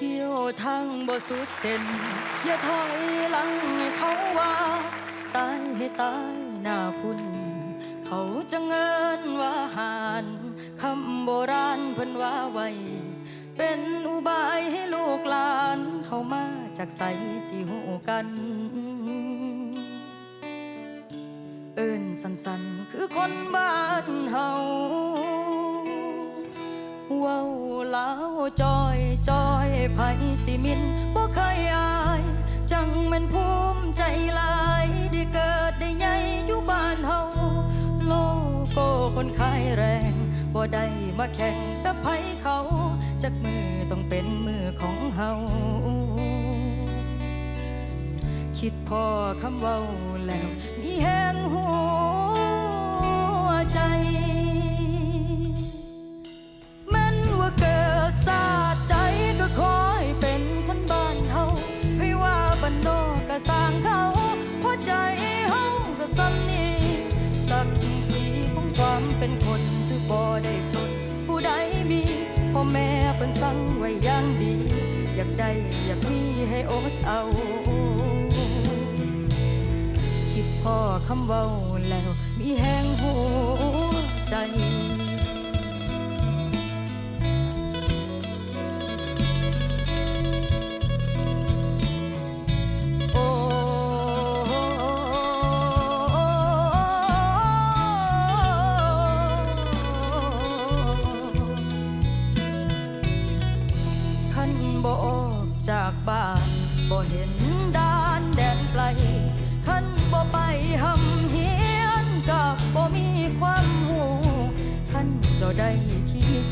ทั้งบ่สุดเส้น อย่าถอยหลังให้เขาว่า ตายให้ตายหน้าพุ่นเขาจะเงินว่าหานคำโบราณเพิ่นว่าไว้ เป็นอุบายให้ลูกหลานเขามาจากใสสิหูกัน เอิ้นสันๆคือคนบ้านเฮา ว้าลาวจอยจอยไผสิมินบ่เคยอาย จังม่นภูมิใจหลายได้เกิดได้ใหญ่อยู่บ้านเฮาโลโก้คนขายแรงบ่ได้มาแข่งกับไผเขา จักมือต้องเป็นมือของเฮาคิดพอคำเว้าแล้ว มีแหงหัว สร้างเขาเพราะใจเฮาก็ซ้ำนี้ศักดิ์ศรีของความเป็นคนคือบ่ได้ปลนผู้ใดมีพ่อแม่เป็นสั่งไว้อย่างดี อยากได้อยากมีให้อดเอา คิดพ่อคำเว้าแล้วมีแหงหัวใจ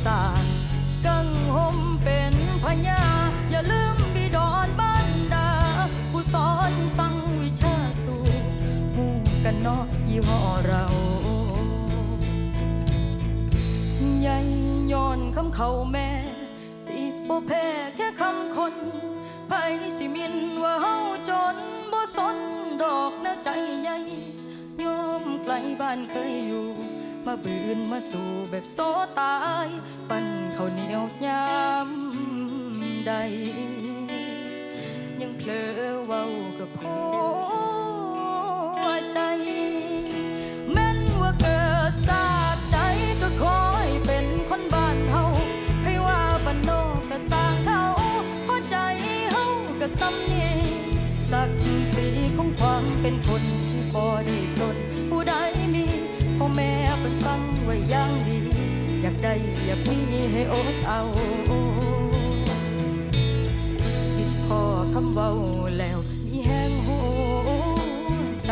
สางกังหมเป็นพญาอย่าลืมบิดอนบ้านดา ผู้สอนสั่งวิชาสู่หมู่กันเนาะยี่ห้อเราใหญ่ย้อนคำเขาแม่ สิบ่แพ้แค่คำคนไผสิมินว่าเฮาจนบ่สนดอกนะใจใหญ่ยอมไกลบ้านเคยอยู่ มาบืนมาสู่แบบโซตาย ปั้นเขาเหนียวยามใด ยังเพลอเว้ากับหัวใจแม้นว่าเกิดศาสตร์ใดก็ขอให้เป็นคนบ้านเฮาให้ว่าบ้านนอกก็สร้างเขาพราะใจเฮาก็ซ้ำนี่ศักดิ์ศรีของความเป็นคนที่บ่ได้ปลน อย่างดี อยากได้อยากมีให้อดเอาคิดพอคำเว้าแล้วมีแหงหัวใจ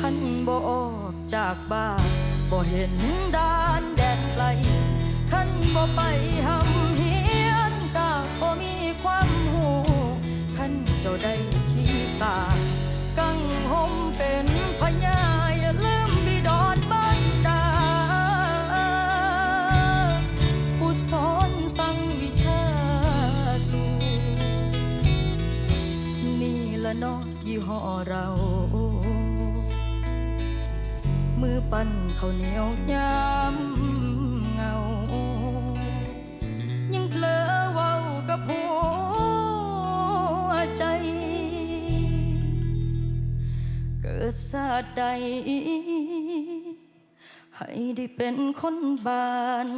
ขันบ่ออกจากบ้านบ่เห็นด้านแดนไกลขันบ่ไปหา เนาะยี่ห้อเรา มือปั้นข้าวเหนียวยามเงา ยังเพลอเว้ากับหัวใจ เกิดชาติใด ให้ได้เป็นคนบ้าน